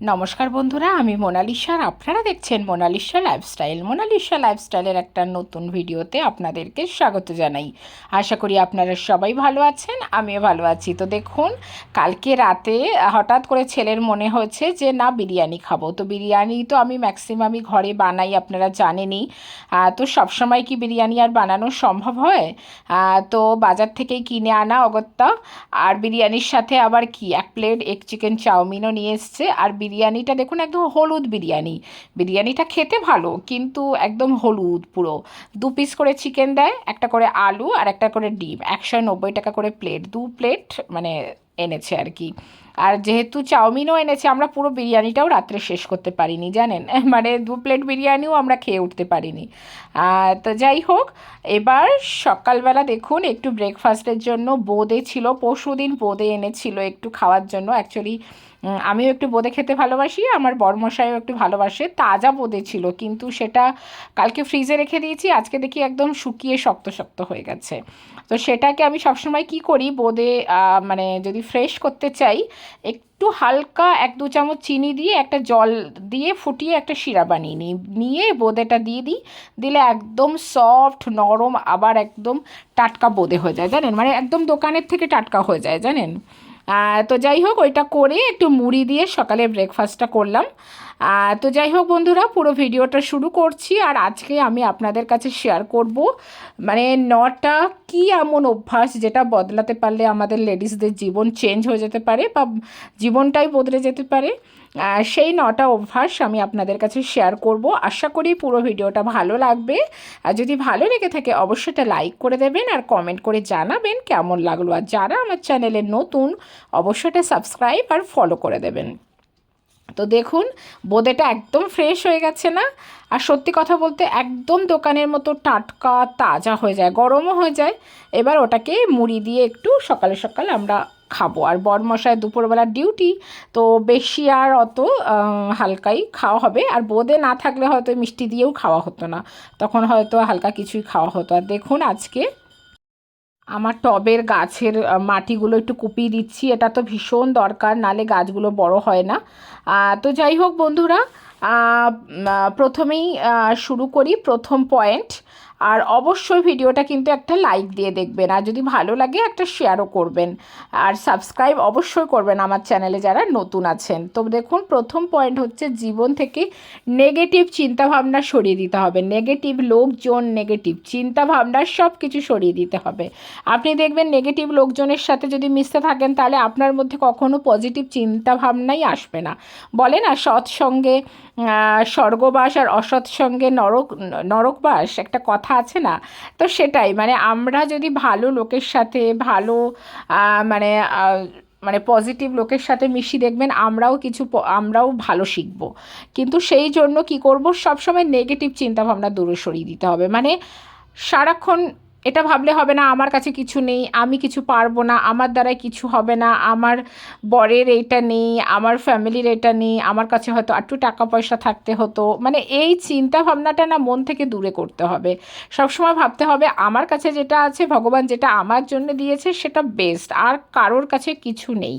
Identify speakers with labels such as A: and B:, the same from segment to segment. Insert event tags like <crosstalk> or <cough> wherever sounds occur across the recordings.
A: নমস্কার বন্ধুরা, আমি মোনালিসা আর আপনারা দেখছেন মোনালিসা লাইফস্টাইল মোনালিসা লাইফস্টাইলের একটা নতুন ভিডিওতে আপনাদেরকে স্বাগত জানাই। আশা করি আপনারা সবাই ভালো আছেন, আমিও ভালো আছি। তো দেখুন, কালকে রাতে হঠাৎ করে ছেলের মনে হয়েছে যে, না, বিরিয়ানি খাব। তো বিরিয়ানি তো আমি ম্যাক্সিমামই ঘরে বানাই, আপনারা জানেনই। তো সবসময় কি বিরিয়ানি আর বানানো সম্ভব হয়? তো বাজার থেকেই কিনে আনা অগত্যা। আর বিরিয়ানির সাথে আবার কি? এক প্লেট এক চিকেন চাউমিনও নিয়ে এসছে। আর বিরিয়ানিটা দেখুন একদম হলুদ বিরিয়ানি। বিরিয়ানিটা খেতে ভালো, কিন্তু একদম হলুদ পুরো। দু পিস করে চিকেন দেয়, একটা করে আলু আর একটা করে ডিম। একশো নব্বই টাকা করে প্লেট দু প্লেট মানে এনেছে আর কি। আর যেহেতু চাউমিনও এনেছে, আমরা পুরো বিরিয়ানিটাও রাত্রে শেষ করতে পারিনি, জানেন? <laughs> মানে দু প্লেট বিরিয়ানিও আমরা খেয়ে উঠতে পারিনি। তো যাই হোক, এবার সকালবেলা দেখুন, একটু ব্রেকফাস্টের জন্য বোঁদে ছিল, পরশু দিন বোঁদে এনেছিল একটু খাওয়ার জন্য। অ্যাকচুয়ালি আমিও একটু বোঁদে খেতে ভালোবাসি, আমার বরমশাইও একটু ভালোবাসে, তাজা বোঁদে ছিল, কিন্তু সেটা কালকে ফ্রিজে রেখে দিয়েছি, আজকে দেখি একদম শুকিয়ে শক্ত শক্ত হয়ে গেছে। তো সেটাকে আমি সবসময় কি করি, বোঁদে মানে যদি ফ্রেশ করতে চাই একটু হালকা এক দু চামচ চিনি দিয়ে একটা জল দিয়ে ফুটিয়ে একটা শিরা বানিয়ে নিই। নিয়ে বোঁদেটা দিয়ে দিই। দিলে একদম সফট নরম, আবার একদম টাটকা বোঁদে হয়ে যায়, জানেন? মানে একদম দোকানের থেকে টাটকা হয়ে যায়, জানেন? তো যাই হোক, ওইটা করে একটু মুড়ি দিয়ে সকালে ব্রেকফাস্টটা করলাম। তো যাই হোক বন্ধুরা, পুরো ভিডিওটা শুরু করছি আর আজকে আমি আপনাদের কাছে শেয়ার করব মানে নটা কি এমন অভ্যাস যেটা বদলাতে পারলে আমাদের লেডিসদের জীবন চেঞ্জ হয়ে যেতে পারে বা জীবনটাই বদলে যেতে পারে সেই নটা অভ্যাস আমি আপনাদের কাছে শেয়ার করব। আশা করি পুরো ভিডিওটা ভালো লাগবে। আর যদি ভালো লেগে থাকে, অবশ্যই একটা লাইক করে দেবেন আর কমেন্ট করে জানাবেন কেমন লাগল। আর যারা আমার চ্যানেলে নতুন, অবশ্যই এটা সাবস্ক্রাইব আর ফলো করে দেবেন। তো দেখুন, বোঁদেটা একদম ফ্রেশ হয়ে গেছে না? আর সত্যি কথা বলতে একদম দোকানের মতো টাটকা, তাজা হয়ে যায়, গরমও হয়ে যায়। এবার ওটাকে মুড়ি দিয়ে একটু সকালে সকালে আমরা খাব। আর বরমশায় দুপুরবেলা ডিউটি তো বেশি আর অত হালকাই খাওয়া হবে। আর বোঁদে না থাকলে হয়তো মিষ্টি দিয়েও খাওয়া হতো না। তখন হয়তো হালকা কিছুই খাওয়া হতো। আর দেখুন আজকে আমার টবের গাছের মাটিগুলো একটু কুপিয়ে দিচ্ছি, এটা তো ভীষণ দরকার, নালে গাছগুলো বড় হয় না। তো যাই হোক বন্ধুরা প্রথমেই শুরু করি প্রথম পয়েন্ট আর অবশ্যই ভিডিওটা কিন্তু একটা লাইক দিয়ে দেখবেন। আর যদি ভালো লাগে, একটা শেয়ারও করবেন। আর সাবস্ক্রাইব অবশ্যই করবেন আমার চ্যানেলে যারা নতুন আছেন। তো দেখুন, প্রথম পয়েন্ট হচ্ছে জীবন থেকে নেগেটিভ চিন্তাভাবনা সরিয়ে দিতে হবে। নেগেটিভ লোকজন নেগেটিভ চিন্তাভাবনা সব কিছু সরিয়ে দিতে হবে। আপনি দেখবেন নেগেটিভ লোকজনের সাথে যদি মিশতে থাকেন, তাহলে আপনার মধ্যে কখনো পজিটিভ চিন্তাভাবনাই আসবে না। বলে না, সৎসঙ্গে স্বর্গবাস আর অসৎ সঙ্গে নরক, নরকবাস একটা কথা আছে না? তো সেটাই মানে আমরা যদি ভালো লোকের সাথে, ভালো মানে মানে পজিটিভ লোকের সাথে মিশি দেখবেন, আমরাও কিছু আমরাও ভালো শিখব। কিন্তু সেই জন্য কি করব? সবসময় নেগেটিভ চিন্তাভাবনা দূরে সরিয়ে দিতে হবে। মানে সারাক্ষণ এটা ভাবলে হবে না, আমার কাছে কিছু নেই, আমি কিছু পারব না, আমার দ্বারাই কিছু হবে না, আমার বরের এইটা নেই, আমার ফ্যামিলির এটা নেই, আমার কাছে হয়তো একটু টাকা পয়সা থাকতে হতো। মানে এই চিন্তা ভাবনাটা না মন থেকে দূরে করতে হবে। সবসময় ভাবতে হবে, আমার কাছে যেটা আছে, ভগবান যেটা আমার জন্য দিয়েছে, সেটা বেস্ট আর কারোর কাছে কিছু নেই।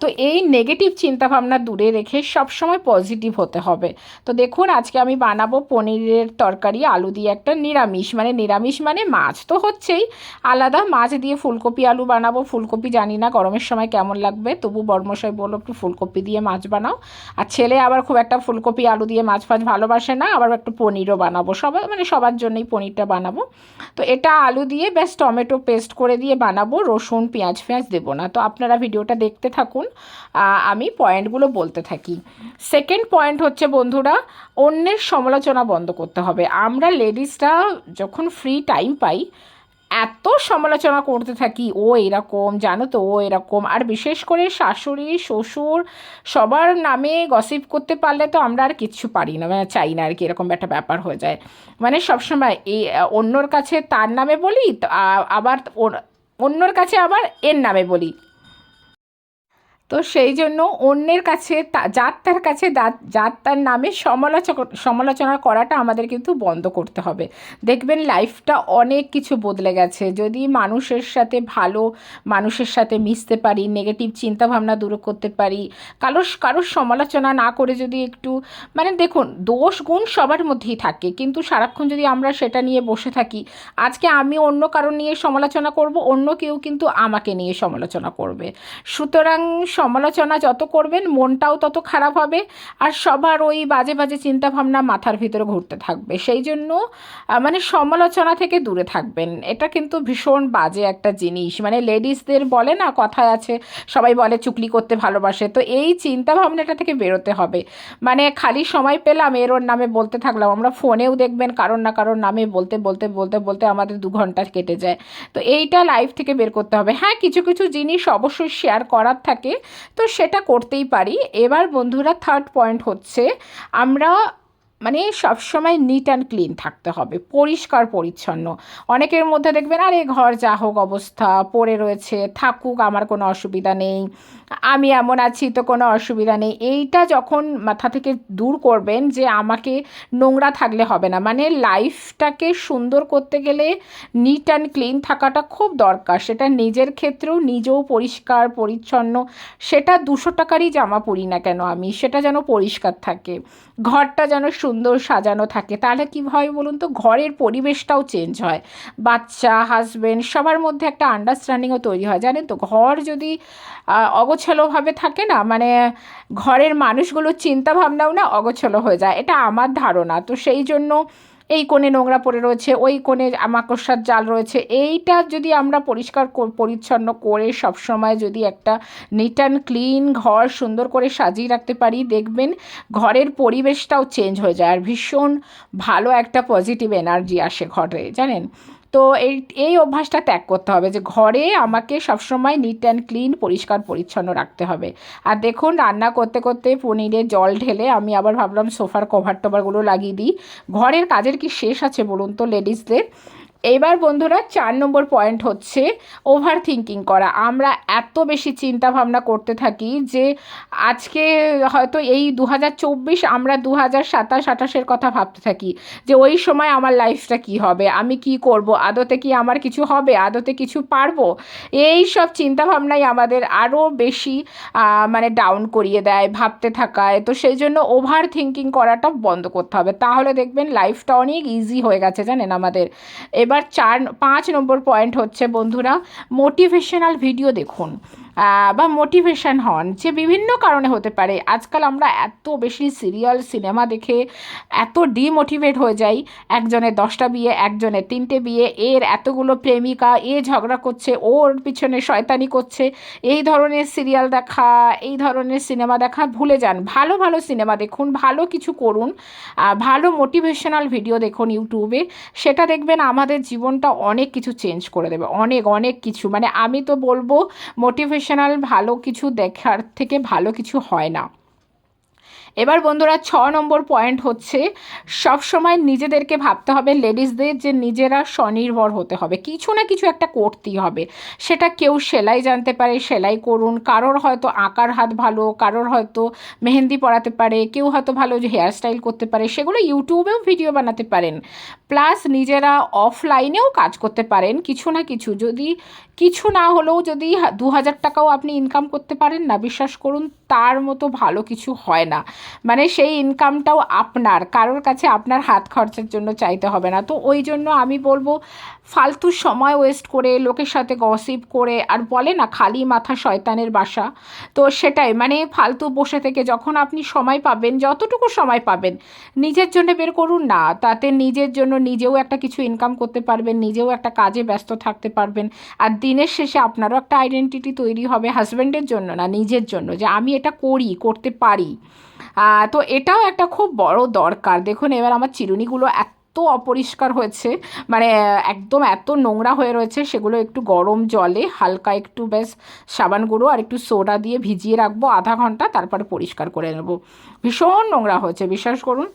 A: তো এই নেগেটিভ চিন্তাভাবনা দূরে রেখে সবসময় পজিটিভ হতে হবে। তো দেখুন, আজকে আমি বানাবো পনিরের তরকারি, আলু দিয়ে একটা নিরামিষ মানে নিরামিষ মানে মাছ তো হচ্ছেই। আলাদা, মাছ দিয়ে ফুলকপি আলু বানাবো। ফুলকপি জানি না গরমের সময় কেমন লাগবে। তবু বর্মশাই বলল, একটু ফুলকপি দিয়ে মাছ বানাও। আর ছেলে আবার খুব একটা ফুলকপি আলু দিয়ে মাছ ফাছ ভালোবাসে না। আবার একটু পনিরও বানাবো। সবাই মানে সবার জন্যই পনিরটা বানাবো। তো এটা আলু দিয়ে ব্যাস টমেটো পেস্ট করে দিয়ে বানাবো। রসুন, পেঁয়াজ, ফেঁয়াজ দেবো না। তো আপনারা ভিডিওটা দেখতে থাকুন। আমি পয়েন্টগুলো বলতে থাকি। সেকেন্ড পয়েন্ট হচ্ছে বন্ধুরা, অন্যের সমালোচনা বন্ধ করতে হবে। আমরা লেডিসরা যখন ফ্রি টাইম পাই, এত সমালোচনা করতে থাকি, ও এরকম, জানো তো, ও এরকম। আর বিশেষ করে শাশুড়ি, শ্বশুর, সবার নামে গসিপ করতে পারলে তো আমরা আর কিচ্ছু পারি না মানে চাই না আর কি, এরকম একটা ব্যাপার হয়ে যায়। মানে সবসময় এই অন্যর কাছে তার নামে বলি আবার অন্যর কাছে আবার এর নামে বলি। তো সেই জন্য অন্যের কাছে যার তার কাছে যার তার নামে সমালোচক, সমালোচনা করাটা আমাদের কিন্তু বন্ধ করতে হবে। দেখবেন লাইফটা অনেক কিছু বদলে গেছে। যদি মানুষের সাথে ভালো, মানুষের সাথে মিশতে পারি নেগেটিভ চিন্তাভাবনা দূর করতে পারি কারোর কারোর সমালোচনা না করে যদি একটু মানে দেখুন, দোষ, গুণ সবার মধ্যেই থাকে। কিন্তু সারাক্ষণ যদি আমরা সেটা নিয়ে বসে থাকি, আজকে আমি অন্য কারণ নিয়ে সমালোচনা করব, অন্য কেউ কিন্তু আমাকে নিয়ে সমালোচনা করবে। সুতরাং সমালোচনা যত করবেন, মনটাও তত খারাপ হবে আর সবার ওই বাজে বাজে চিন্তাভাবনা মাথার ভিতরে ঘুরতে থাকবে। সেই জন্য মানে সমালোচনা থেকে দূরে থাকবেন। এটা কিন্তু ভীষণ বাজে একটা জিনিস। মানে লেডিসদের বলে না, কথায় আছে, সবাই বলে চুকলি করতে ভালোবাসে। তো এই চিন্তা ভাবনাটা থেকে বেরোতে হবে। মানে খালি সময় পেলাম, এর ওর নামে বলতে থাকলাম। আমরা ফোনেও দেখবেন, কারোর না কারোর নামে বলতে বলতে বলতে বলতে আমাদের দু ঘণ্টা কেটে যায়। তো এইটা লাইফ থেকে বের করতে হবে। হ্যাঁ কিছু কিছু জিনিস অবশ্যই শেয়ার করার থাকে। তো সেটা করতেই পারি। এবার বন্ধুরা থার্ড পয়েন্ট হচ্ছে আমরা মানে সবসময় নিট অ্যান্ড ক্লিন থাকতে হবে, পরিষ্কার, পরিচ্ছন্ন। অনেকের মধ্যে দেখবেন, আরে, ঘর যা হোক অবস্থা, পড়ে রয়েছে, থাকুক, আমার কোনো অসুবিধা নেই, আমি এমন আছি, তো কোনো অসুবিধা নেই। এইটা যখন মাথা থেকে দূর করবেন যে, আমাকে নোংরা থাকলে হবে না। মানে লাইফটাকে সুন্দর করতে গেলে নিট অ্যান্ড ক্লিন থাকাটা খুব দরকার। সেটা নিজের ক্ষেত্রেও নিজেও পরিষ্কার, পরিচ্ছন্ন, সেটা দুশো টাকারই জামা পরি না কেন আমি, সেটা যেন পরিষ্কার থাকে। ঘরটা যেন সুন্দর সাজানো থাকে। তাহলে কী হয় বলুন তো? ঘরের পরিবেশটাও চেঞ্জ হয়। বাচ্চা হাজব্যান্ড সবার মধ্যে একটা আন্ডারস্ট্যান্ডিংও তৈরি হয়। জানেন তো? ঘর যদি অগোছালোভাবে থাকে না মানে ঘরের মানুষগুলোর চিন্তাভাবনাও না অগোছালো হয়ে যায়। এটা আমার ধারণা। তো সেই জন্য এই কোণে নোংরা পড়ে রয়েছে, ওই কোণে মাকড়সার জাল রয়েছে। এইটা যদি আমরা পরিষ্কার কর- পরিচ্ছন্ন করে সবসময় যদি একটা নিট অ্যান্ড ক্লিন ঘর সুন্দর করে সাজিয়ে রাখতে পারি, দেখবেন ঘরের পরিবেশটাও চেঞ্জ হয়ে যায়। আর ভীষণ ভালো একটা পজিটিভ এনার্জি আসে ঘরে, জানেন? তো এই এই অভ্যাসটা ত্যাগ করতে হবে যে ঘরে আমাকে সবসময় নিট অ্যান্ড ক্লিন পরিষ্কার, পরিচ্ছন্ন রাখতে হবে। আর দেখুন, রান্না করতে করতে পনিরে জল ঢেলে আমি আবার ভাবলাম সোফার কভার টোভারগুলো লাগিয়ে দিই। ঘরের কাজের কি শেষ আছে বলুন তো লেডিসদের এবার বন্ধুরা চার নম্বর পয়েন্ট হচ্ছে ওভার থিঙ্কিং করা। আমরা এত বেশি চিন্তা ভাবনা করতে থাকি যে আজকে হয়তো এই দু হাজার চব্বিশ আমরা দু হাজার সাতাশ, আঠাশের কথা ভাবতে থাকি যে ওই সময় আমার লাইফটা কি হবে? আমি কি করব? আদতে কি আমার কিছু হবে? আদতে কিছু পারব? এই সব চিন্তাভাবনাই আমাদের আরও বেশি মানে ডাউন করিয়ে দেয় ভাবতে থাকায়। তো সেই জন্য ওভার থিঙ্কিং করাটা বন্ধ করতে হবে। তাহলে দেখবেন লাইফটা অনেক ইজি হয়ে গেছে, জানেন আমাদের। এবার চার পাঁচ নম্বর পয়েন্ট হচ্ছে বন্ধুরা মোটিভেশনাল ভিডিও দেখুন। বা মোটিভেশন হন, যে বিভিন্ন কারণে হতে পারে। আজকাল আমরা এত বেশি সিরিয়াল সিনেমা দেখে এত ডিমোটিভেট হয়ে যাই। একজনের দশটা বিয়ে, একজনের তিনটে বিয়ে, এর এতগুলো প্রেমিকা, এ ঝগড়া করছে, ওর পিছনে শয়তানি করছে। এই ধরনের সিরিয়াল দেখা, এই ধরনের সিনেমা দেখা, ভুলে যান। ভালো ভালো সিনেমা দেখুন, ভালো কিছু করুন ভালো মোটিভেশনাল ভিডিও দেখুন ইউটিউবে সেটা দেখবেন আমাদের জীবনটা অনেক কিছু চেঞ্জ করে দেবে। অনেক অনেক কিছু। মানে আমি তো বলব মোটিভেশনাল ভালো কিছু দেখার থেকে ভালো কিছু হয় না। এবার বন্ধুরা ছ নম্বর পয়েন্ট হচ্ছে, সব সময় নিজেদেরকে ভাবতে হবে লেডিসদের যে নিজেরা স্বনির্ভর হতে হবে। কিছু না কিছু একটা করতেই হবে। সেটা কেউ সেলাই জানতে পারে, সেলাই করুন। কারোর হয়তো আঁকার হাত ভালো, কারোর হয়তো মেহেন্দি পরাতে পারে, কেউ হয়তো ভালো যে হেয়ার স্টাইল করতে পারে, সেগুলো ইউটিউবেও ভিডিও বানাতে পারেন। প্লাস নিজেরা অফলাইনেও কাজ করতে পারেন। কিছু না কিছু যদি কিছু না হলেও যদি দু হাজার টাকাও আপনি ইনকাম করতে পারেন না, বিশ্বাস করুন, তার মতো ভালো কিছু হয় না। মানে সেই ইনকামটাও আপনার, কারোর কাছে আপনার হাত খরচার জন্য চাইতে হবে না। তো ওই জন্য আমি বলব, ফালতু সময় ওয়েস্ট করে, লোকের সাথে গসিপ করে, আর বলে না, খালি মাথা শয়তানের বাসা। তো সেটাই মানে ফালতু বসে থেকে যখন আপনি সময় পাবেন, যতটুকু সময় পাবেন, নিজের জন্য বের করুন না। তাতে নিজের জন্য নিজেও একটা কিছু ইনকাম করতে পারবেন, নিজেও একটা কাজে ব্যস্ত থাকতে পারবেন। আর দিনের শেষে আপনারও একটা আইডেন্টিটি তৈরি হবে হাজব্যান্ডের জন্য না নিজের জন্য যে আমি এটা করি, করতে পারি। তো এটাও একটা খুব বড় দরকার। দেখুন, এবার আমার চিরুনিগুলো এত অপরিষ্কার হয়েছে মানে একদম এত নোংরা হয়ে রয়েছে, সেগুলো একটু গরম জলে হালকা একটু বেশ সাবান গুঁড়ো আর একটু সোডা দিয়ে ভিজিয়ে রাখব আধা ঘণ্টা, তারপরে পরিষ্কার করে নেব। ভীষণ নোংরা হয়েছে, বিশ্বাস করুন।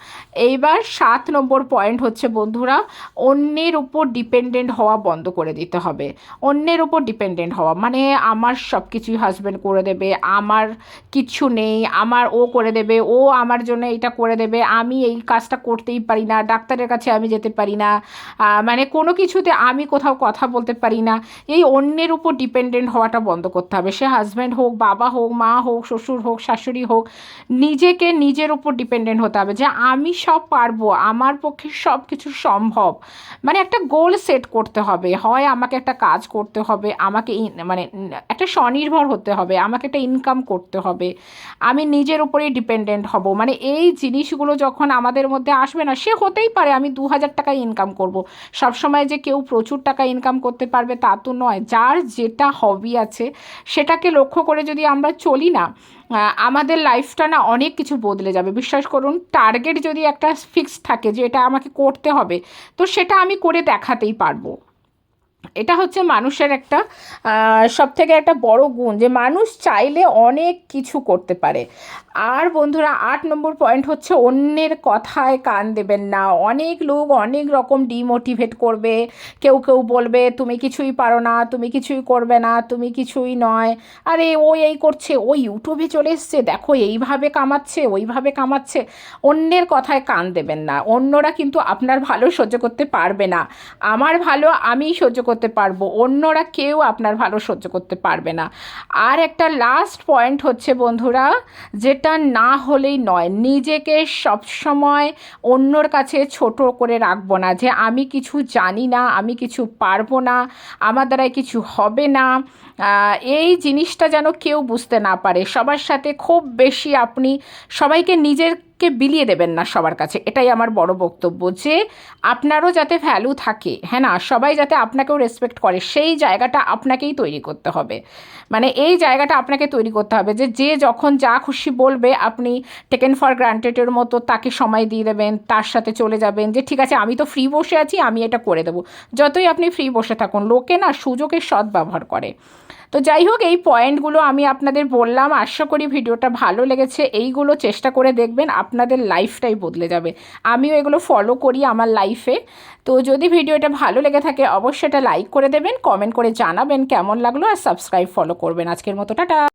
A: এইবার সাত নম্বর পয়েন্ট হচ্ছে, বন্ধুরা, অন্যের উপর ডিপেন্ডেন্ট হওয়া বন্ধ করে দিতে হবে। অন্যের উপর ডিপেন্ডেন্ট হওয়া মানে আমার সব কিছুই হাজব্যান্ড করে দেবে, আমার কিছু নেই, আমার ও করে দেবে, ও আমার জন্য এটা করে দেবে, আমি এই কাজটা করতেই পারি না, ডাক্তারের কাছে আমি যেতে পারি না। মানে কোনো কিছুতে আমি কোথাও কথা বলতে পারি না। এই অন্যের উপর ডিপেন্ডেন্ট হওয়াটা বন্ধ করতে হবে। সে হাজব্যান্ড হোক, বাবা হোক, মা হোক, শ্বশুর হোক, শাশুড়ি হোক, নিজেকে নিজের উপর ডিপেন্ডেন্ট হতে হবে যে আমি সব পারব, আমার পক্ষে সব কিছু সম্ভব। মানে একটা গোল সেট করতে হবে। হয় আমাকে একটা কাজ করতে হবে, আমাকে মানে একটা স্বনির্ভর হতে হবে, আমাকে একটা ইনকাম করতে হবে। আমি নিজের উপরেই ডিপেন্ডেন্ট হব। মানে এই জিনিসগুলো যখন আমাদের মধ্যে আসবে না, সে হতেই পারে। আমি দু হাজার টাকা ইনকাম করব। সবসময় যে কেউ প্রচুর টাকা ইনকাম করতে পারবে তা তো নয়। যার যেটা হবি আছে, সেটাকে লক্ষ্য করে যদি আমরা চলি না আমাদের লাইফটা না অনেক কিছু বদলে যাবে। বিশ্বাস করুন টার্গেট যদি একটা ফিক্সড থাকে যে এটা আমাকে করতে হবে, তো সেটা আমি করে দেখাতেই পারব। এটা হচ্ছে মানুষের একটা সব থেকে একটা বড় গুণ যে মানুষ চাইলে অনেক কিছু করতে পারে। আর বন্ধুরা, আট নম্বর পয়েন্ট হচ্ছে অন্যের কথায় কান দেবেন না। অনেক লোক অনেক রকম ডিমোটিভেট করবে। কেউ কেউ বলবে, তুমি কিছুই পারো না, তুমি কিছুই করবে না, তুমি কিছুই নয়। আরে, ও এই করছে, ও ইউটিউবে চলে এসছে, দেখো এইভাবে কামাচ্ছে, ওইভাবে কামাচ্ছে। অন্যের কথায় কান দেবেন না। অন্যরা কিন্তু আপনার ভালো সহ্য করতে পারবে না। আমার ভালো আমি সহ্য করতে পারব। অন্যরা কেউ আপনার ভালো সহ্য করতে পারবে না। আর একটা লাস্ট পয়েন্ট হচ্ছে বন্ধুরা, যেটা না হলেই নয়, নিজেকে সবসময় অন্যর কাছে ছোট করে রাখব না, যে আমি কিছু জানি না, আমি কিছু পারব না, আমার দ্বারাই কিছু হবে না। এই জিনিসটা যেন কেউ বুঝতে না পারে। সবার সাথে খুব বেশি আপনি সবাইকে নিজেরকে বিলিয়ে দেবেন না সবার কাছে। এটাই আমার বড় বক্তব্য যে আপনারও যাতে ভ্যালু থাকে হ্যাঁ না? সবাই যাতে আপনাকেও রেসপেক্ট করে, সেই জায়গাটা আপনাকেই তৈরি করতে হবে। মানে এই জায়গাটা আপনাকে তৈরি করতে হবে যে যে যখন যা খুশি বলবে, আপনি টেকেন ফর গ্রান্টেডের মতো তাকে সময় দিয়ে দেবেন, তার সাথে চলে যাবেন যে, ঠিক আছে, আমি তো ফ্রি বসে আছি, আমি এটা করে দেবো। যতই আপনি ফ্রি বসে থাকুন, লোকে না সুযোগের সদ্ব্যবহার করে। তো যাই হোক, এই পয়েন্টগুলো আমি আপনাদের বললাম। আশা করি ভিডিওটা ভালো লেগেছে। এইগুলো চেষ্টা করে দেখবেন, আপনাদের লাইফটাই বদলে যাবে। আমিও এগুলো ফলো করি আমার লাইফে তো যদি ভিডিওটা ভালো লেগে থাকে, অবশ্যই এটা লাইক করে দেবেন কমেন্ট করে জানাবেন কেমন লাগল, আর সাবস্ক্রাইব ফলো করবেন। আজকের মতো, টাটা!